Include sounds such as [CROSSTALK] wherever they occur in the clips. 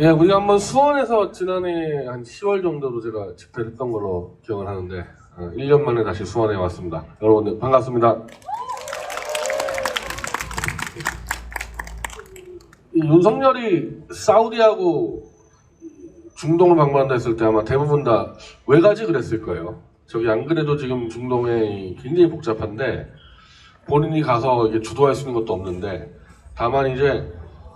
예, 우리가 한번 수원에서 지난해 한 10월 정도로 제가 집회를 했던 걸로 기억을 하는데, 어, 1년 만에 다시 수원에 왔습니다. 여러분들 반갑습니다. 이 윤석열이 사우디하고 중동을 방문한다 했을 때 아마 대부분 다왜 가지 그랬을 거예요. 저기 안 그래도 지금 중동에 굉장히 복잡한데 본인이 가서 주도할 수 있는 것도 없는데 다만 이제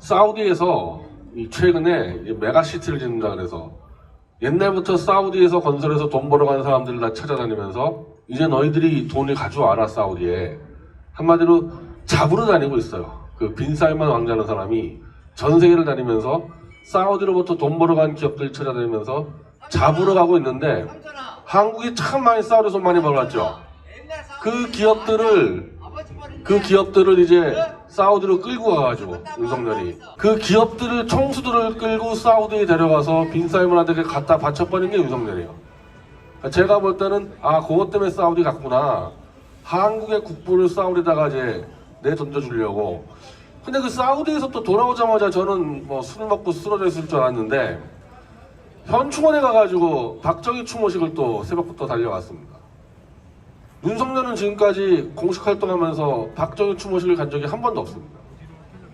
사우디에서 이 최근에 이 메가시티를 짓는다 그래서 옛날부터 사우디에서 건설해서 돈 벌어가는 사람들을 다 찾아다니면서 이제 너희들이 돈을 가져와라 사우디에 한마디로 잡으러 다니고 있어요. 그 빈살만 왕자라는 사람이 전 세계를 다니면서 사우디로부터 돈 벌어간 기업들 찾아다니면서 잡으러 가고 있는데 한국이 참 많이 사우디에서 많이 벌었죠. 그 기업들을 그 기업들을 이제 사우디로 끌고 가가지고 윤석열이 그 기업들을 총수들을 끌고 사우디에 데려가서 빈살만한테 갖다 바쳐버린 게 윤석열이에요. 제가 볼 때는 아 그것 때문에 사우디 갔구나. 한국의 국부를 사우디다가 이제 내 던져주려고. 근데 그 사우디에서 또 돌아오자마자 저는 뭐 술 먹고 쓰러져 있을 줄 알았는데 현충원에 가가지고 박정희 추모식을 또 새벽부터 달려갔습니다. 윤석열은 지금까지 공식 활동하면서 박정희 추모식을 간 적이 한 번도 없습니다.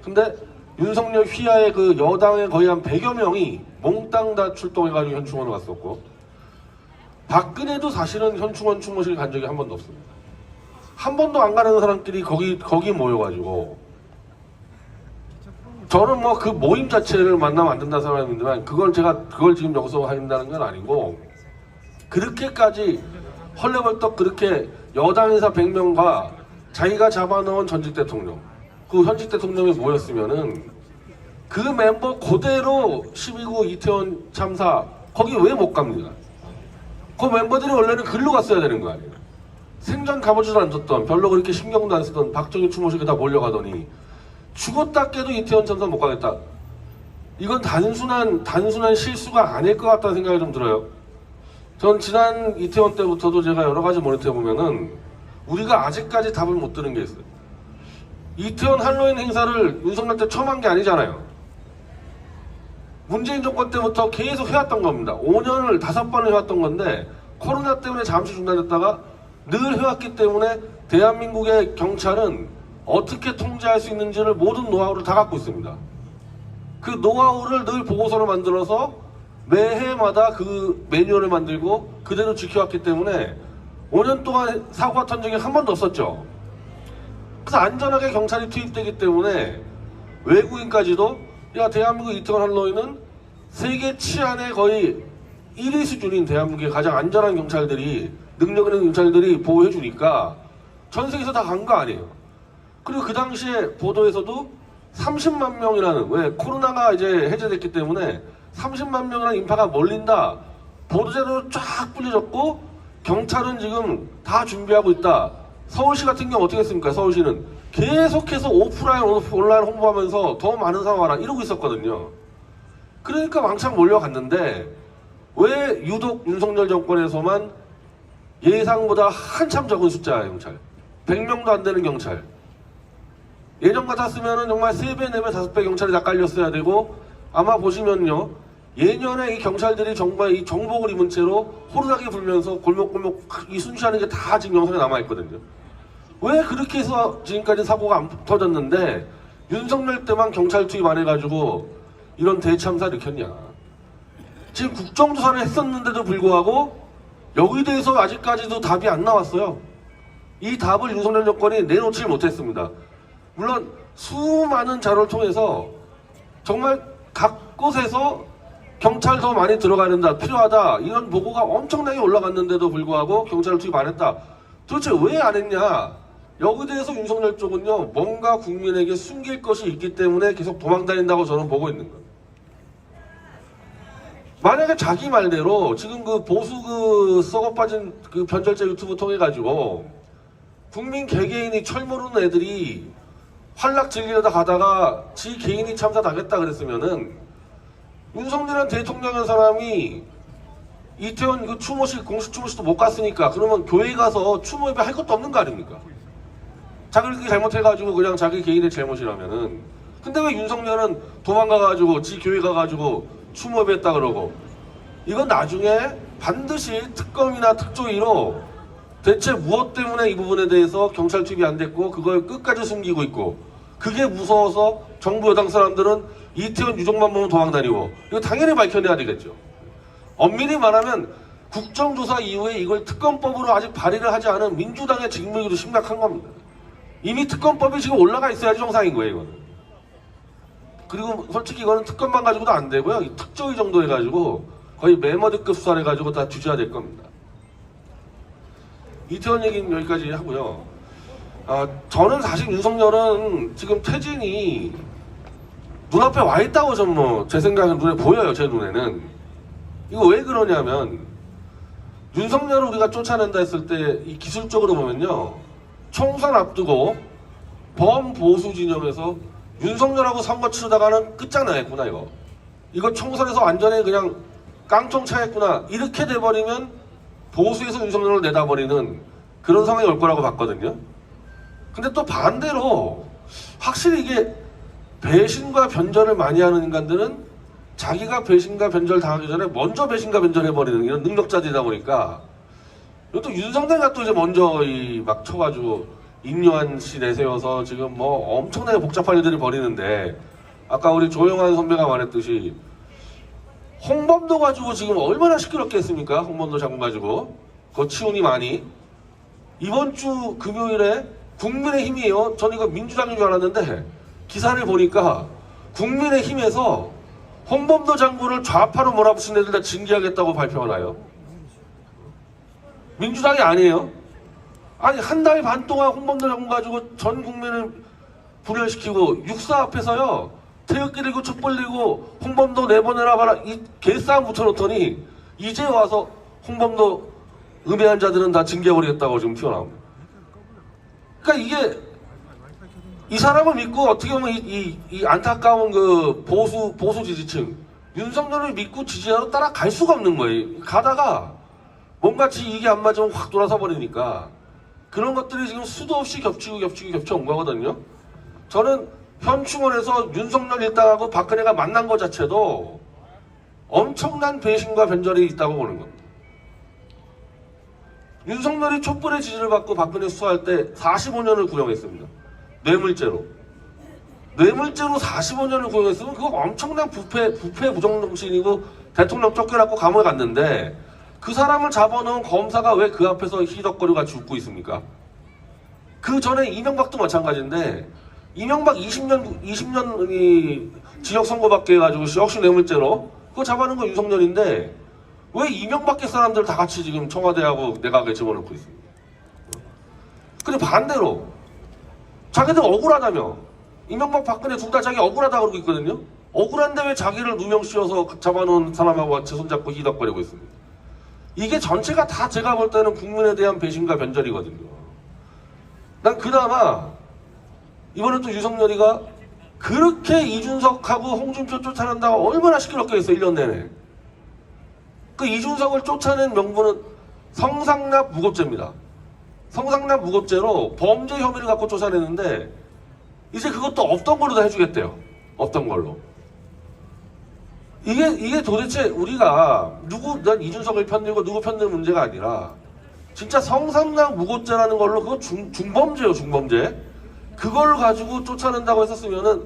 근데 윤석열 휘하의 그 여당의 거의 한 100여 명이 몽땅 다 출동해가지고 현충원을 갔었고 박근혜도 사실은 현충원 추모식을 간 적이 한 번도 없습니다. 한 번도 안 가는 사람끼리 거기 거기 모여가지고 저는 뭐 그 모임 자체를 만나면 안 된다는 사람이지만 그걸 제가 그걸 지금 여기서 한다는 건 아니고 그렇게까지 헐레벌떡 그렇게 여당 의사 100명과 자기가 잡아놓은 전직 대통령 그 현직 대통령이 모였으면은 그 멤버 그대로 12구 이태원 참사 거기 왜 못 갑니까? 그 멤버들이 원래는 글로 갔어야 되는 거 아니에요? 생전 가보지도 않았던 별로 그렇게 신경도 안 쓰던 박정희 추모식에 다 몰려가더니 죽었다 깨도 이태원 참사 못 가겠다. 이건 단순한 단순한 실수가 아닐 것 같다는 생각이 좀 들어요. 전 지난 이태원 때부터도 제가 여러 가지 모니터 해보면은 우리가 아직까지 답을 못 드는 게 있어요. 이태원 할로윈 행사를 윤석열 때 처음 한 게 아니잖아요. 문재인 정권 때부터 계속 해왔던 겁니다. 5년을 다섯 번을 해왔던 건데 코로나 때문에 잠시 중단됐다가 늘 해왔기 때문에 대한민국의 경찰은 어떻게 통제할 수 있는지를 모든 노하우를 다 갖고 있습니다. 그 노하우를 늘 보고서로 만들어서 매해마다 그 매뉴얼을 만들고 그대로 지켜왔기 때문에 5년 동안 사고가 턴 적이 한 번도 없었죠. 그래서 안전하게 경찰이 투입되기 때문에 외국인까지도 야 대한민국 이태원 할로윈은 세계 치안의 거의 1위 수준인 대한민국의 가장 안전한 경찰들이 능력 있는 경찰들이 보호해 주니까 전 세계에서 다 간 거 아니에요. 그리고 그 당시에 보도에서도 30만 명이라는 왜 코로나가 이제 해제됐기 때문에 30만 명이라는 인파가 몰린다 보도자료로 쫙 뿌려졌고 경찰은 지금 다 준비하고 있다. 서울시 같은 경우 어떻게 했습니까? 서울시는 계속해서 오프라인 온라인 홍보하면서 더 많은 사람 와라 이러고 있었거든요. 그러니까 왕창 몰려갔는데 왜 유독 윤석열 정권에서만 예상보다 한참 적은 숫자의 경찰 100명도 안 되는 경찰 예전 같았으면 정말 3배, 4배, 5배 경찰이 다 깔렸어야 되고 아마 보시면요 예년에 이 경찰들이 정말 이 정복을 입은 채로 호루라기 불면서 골목골목 이 순시하는 게 다 지금 영상에 남아있거든요 왜 그렇게 해서 지금까지 사고가 안 터졌는데 윤석열 때만 경찰 투입 안 해가지고 이런 대참사 일으켰냐 지금 국정조사를 했었는데도 불구하고 여기에 대해서 아직까지도 답이 안 나왔어요. 이 답을 윤석열 정권이 내놓지 못했습니다. 물론 수많은 자료를 통해서 정말 각 곳에서 경찰 더 많이 들어가야 된다, 필요하다 이런 보고가 엄청나게 올라갔는데도 불구하고 경찰을 투입 안 했다. 도대체 왜 안 했냐? 여기에 대해서 윤석열 쪽은요 뭔가 국민에게 숨길 것이 있기 때문에 계속 도망다닌다고 저는 보고 있는 거예요. 만약에 자기 말대로 지금 그 보수 그 썩어 빠진 그 변절자 유튜브 통해 가지고 국민 개개인이 철 모르는 애들이 활락 즐기려다 가다가 지 개인이 참사 당했다 그랬으면은 윤석열한 대통령이라는 사람이 이태원 그 추모식 공식 추모식도 못 갔으니까 그러면 교회 가서 추모 예배 할 것도 없는 거 아닙니까? 자기 그렇게 잘못해가지고 그냥 자기 개인의 잘못이라면은 근데 왜 윤석열은 도망가가지고 지 교회 가가지고 추모했다 그러고 이건 나중에 반드시 특검이나 특조위로 대체 무엇 때문에 이 부분에 대해서 경찰 투입이 안 됐고 그걸 끝까지 숨기고 있고 그게 무서워서 정부 여당 사람들은 이태원 유족만 보면 도망다니고 이거 당연히 밝혀내야 되겠죠. 엄밀히 말하면 국정조사 이후에 이걸 특검법으로 아직 발의를 하지 않은 민주당의 직무이기도 심각한 겁니다. 이미 특검법이 지금 올라가 있어야지 정상인 거예요, 이거는. 그리고 솔직히 이거는 특검만 가지고도 안 되고요. 이 특조위 정도 해가지고 거의 메머드급 수사를 해가지고 다 뒤져야 될 겁니다. 이태원 얘기는 여기까지 하고요. 아, 저는 사실 윤석열은 지금 퇴진이 눈앞에 와 있다고 좀뭐제 생각은 눈에 보여요, 제 눈에는. 이거 왜 그러냐면 윤석열을 우리가 쫓아낸다 했을 때 이 기술적으로 보면요. 총선 앞두고 범보수 진영에서 윤석열하고 선거 치르다가는 끝장나겠구나 이거. 이거 총선에서 완전히 그냥 깡총 차겠구나 이렇게 돼버리면 보수에서 윤석열을 내다버리는 그런 상황이 올 거라고 봤거든요. 근데 또 반대로 확실히 이게 배신과 변절을 많이 하는 인간들은 자기가 배신과 변절 당하기 전에 먼저 배신과 변절해버리는 이런 능력자들이다 보니까 이것도 윤석열가 또 이제 먼저 이 막 쳐가지고 임요한 씨 내세워서 지금 뭐 엄청나게 복잡한 일들을 벌이는데 아까 우리 조영환 선배가 말했듯이 홍범도 가지고 지금 얼마나 시끄럽게 했습니까? 홍범도 장군 가지고 그거 치운이 많이 이번 주 금요일에 국민의 힘이에요. 전 이거 민주당인 줄 알았는데 기사를 보니까 국민의힘에서 홍범도 장군을 좌파로 몰아붙인 애들 다 징계하겠다고 발표가 나요. 민주당이 아니에요. 아니 한 달 반 동안 홍범도 장군 가지고 전 국민을 분열시키고 육사 앞에서요 태극기 들고 촛불 들고 홍범도 내보내라 봐라 이 개싸움 붙여놓더니 이제 와서 홍범도 음해한 자들은 다 징계버리겠다고 지금 튀어나옵니다. 그러니까 이게 이 사람을 믿고 어떻게 보면 이, 이, 이 안타까운 그 보수 보수 지지층 윤석열을 믿고 지지하러 따라갈 수가 없는 거예요. 가다가 뭔가 지 이게 안 맞으면 확 돌아서 버리니까 그런 것들이 지금 수도 없이 겹치고 겹치고 겹쳐온 거거든요. 저는 현충원에서 윤석열 일당하고 박근혜가 만난 것 자체도 엄청난 배신과 변절이 있다고 보는 겁니다. 윤석열이 촛불의 지지를 받고 박근혜 수사할 때 45년을 구형했습니다. 뇌물죄로. 뇌물죄로 45년을 구형했으면 그거 엄청난 부패, 부패 부정정신이고 대통령 쫓겨났고 감옥에 갔는데 그 사람을 잡아놓은 검사가 왜 그 앞에서 희덕거리고 같이 웃고 있습니까? 그 전에 이명박도 마찬가지인데 이명박 20년 20년 이 지역 선거받게 해가지고 역시 뇌물죄로 그거 잡아놓은 건 윤석열인데 왜 이명박계 사람들 다 같이 지금 청와대하고 내각에 집어넣고 있습니까? 근데 반대로 자기들 억울하다며 이명박 박근혜 둘 다 자기 억울하다 그러고 있거든요. 억울한데 왜 자기를 누명 씌워서 잡아놓은 사람하고 같이 손잡고 희덕거리고 있습니까? 이게 전체가 다 제가 볼 때는 국민에 대한 배신과 변절이거든요. 난 그나마 이번에 또 유석열이가 그렇게 이준석하고 홍준표 쫓아낸다고 얼마나 시끄럽게 했어 1년 내내. 그 이준석을 쫓아낸 명분은 성상납 무고죄입니다. 성상납 무고죄로 범죄 혐의를 갖고 쫓아냈는데 이제 그것도 없던 걸로 다 해주겠대요. 없던 걸로. 이게 이게 도대체 우리가 누구 난 이준석을 편들고 누구 편드는 문제가 아니라 진짜 성상납 무고죄라는 걸로 그거 중, 중범죄요 중범죄. 그걸 가지고 쫓아낸다고 했었으면은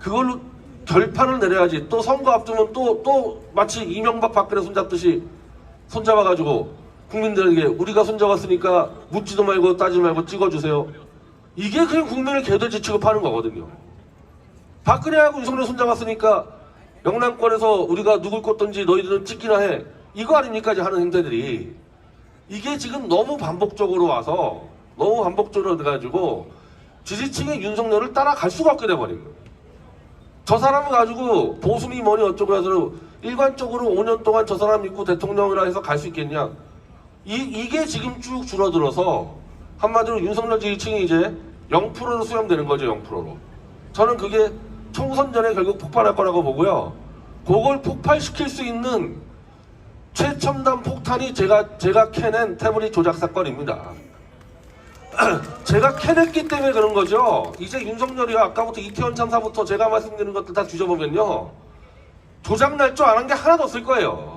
그걸로 결판을 내려야지. 또 선거 앞두면 또, 또 마치 이명박 박근혜 손잡듯이 손잡아가지고 국민들에게 우리가 손잡았으니까 묻지도 말고 따지지 말고 찍어주세요. 이게 그냥 국민을 개돼지 취급하는 거거든요. 박근혜하고 윤석열 손잡았으니까 영남권에서 우리가 누굴 꽂든지 너희들은 찍기나 해. 이거 아닙니까? 하는 행태들이. 이게 지금 너무 반복적으로 와서 너무 반복적으로 돼가지고 지지층의 윤석열을 따라갈 수가 없게 돼버린 거예요. 저 사람을 가지고 보수니 뭐니 어쩌고 해서 일관적으로 5년 동안 저 사람 믿고 대통령이라 해서 갈 수 있겠냐? 이, 이게 지금 쭉 줄어들어서 한마디로 윤석열 지지층이 이제 0%로 수렴되는 거죠, 0%로. 저는 그게 총선 전에 결국 폭발할 거라고 보고요. 그걸 폭발시킬 수 있는 최첨단 폭탄이 제가, 제가 캐낸 태블릿 조작 사건입니다. [CLEARS THROAT] 제가 캐냈기 때문에 그런 거죠. 이제 윤석열이 아까부터 이태원 참사부터 제가 말씀드린 것들 다 뒤져보면요. 조작 날 줄 아는 게 하나도 없을 거예요.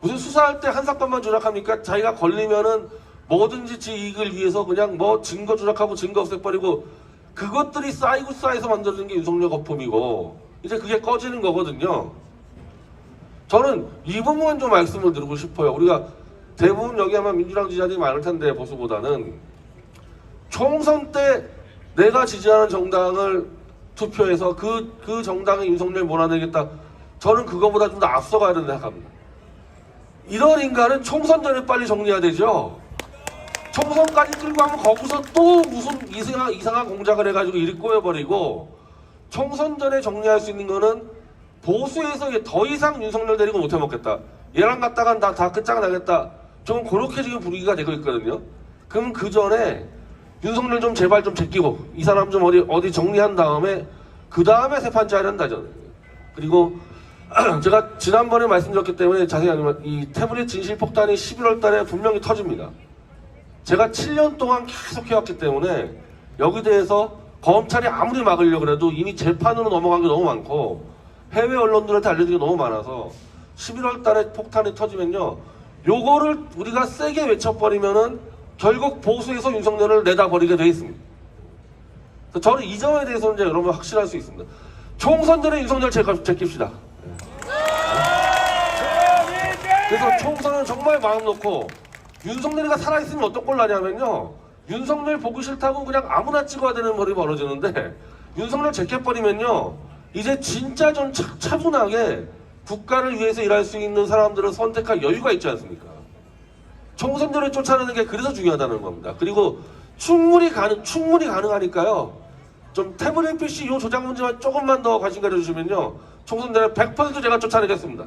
무슨 수사할 때 한 사건만 조작합니까? 자기가 걸리면은 뭐든지 지 이익을 위해서 그냥 뭐 증거 조작하고 증거 없애버리고 그것들이 쌓이고 쌓여서 만들어진 게 윤석열 거품이고 이제 그게 꺼지는 거거든요. 저는 이 부분 좀 말씀을 드리고 싶어요. 우리가 대부분 여기 아마 민주당 지지자들이 많을 텐데 보수보다는 총선 때 내가 지지하는 정당을 투표해서 그, 그 정당의 윤석열 몰아내겠다. 저는 그거보다 좀 더 앞서가야 된다 생각합니다. 이런 인간은 총선 전에 빨리 정리해야 되죠. 총선까지 끌고 가면 거기서 또 무슨 이상한, 이상한 공작을 해가지고 일 꼬여버리고 총선 전에 정리할 수 있는 거는 보수에서 더 이상 윤석열 데리고 못 해먹겠다. 얘랑 갔다간 다, 다 끝장나겠다. 좀 그렇게 지금 분위기가 되고 있거든요. 그럼 그 전에 윤석열 좀 제발 좀 제끼고 이 사람 좀 어디 어디 정리한 다음에 그 다음에 세 판째 하련다 저는. 그리고 [CLEARS THROAT] 제가 지난번에 말씀드렸기 때문에 자세히 아니면 이 태블릿 진실 폭탄이 11월 달에 분명히 터집니다. 제가 7년 동안 계속 해왔기 때문에 여기 대해서 검찰이 아무리 막으려고 그래도 이미 재판으로 넘어간 게 너무 많고 해외 언론들한테 알려진 게 너무 많아서 11월 달에 폭탄이 터지면요 요거를 우리가 세게 외쳐버리면은 결국 보수에서 윤석열을 내다버리게 돼 있습니다. 저는 이 점에 대해서는 이제 여러분 확실할 수 있습니다. 총선 전에 윤석열 제가 제낍시다. 그래서 총선은 정말 마음 놓고 윤석열이가 살아있으면 어떤 꼴 나냐면요. 윤석열 보기 싫다고 그냥 아무나 찍어야 되는 머리 벌어지는데 윤석열 제껴버리면요. 이제 진짜 좀 차, 차분하게 국가를 위해서 일할 수 있는 사람들을 선택할 여유가 있지 않습니까? 총선전에 쫓아내는 게 그래서 중요하다는 겁니다. 그리고 충분히 가능, 충분히 가능하니까요. 좀 태블릿 PC 요 조작 문제만 조금만 더 관심 가져주시면요. 총선 전에 100% 제가 쫓아내겠습니다.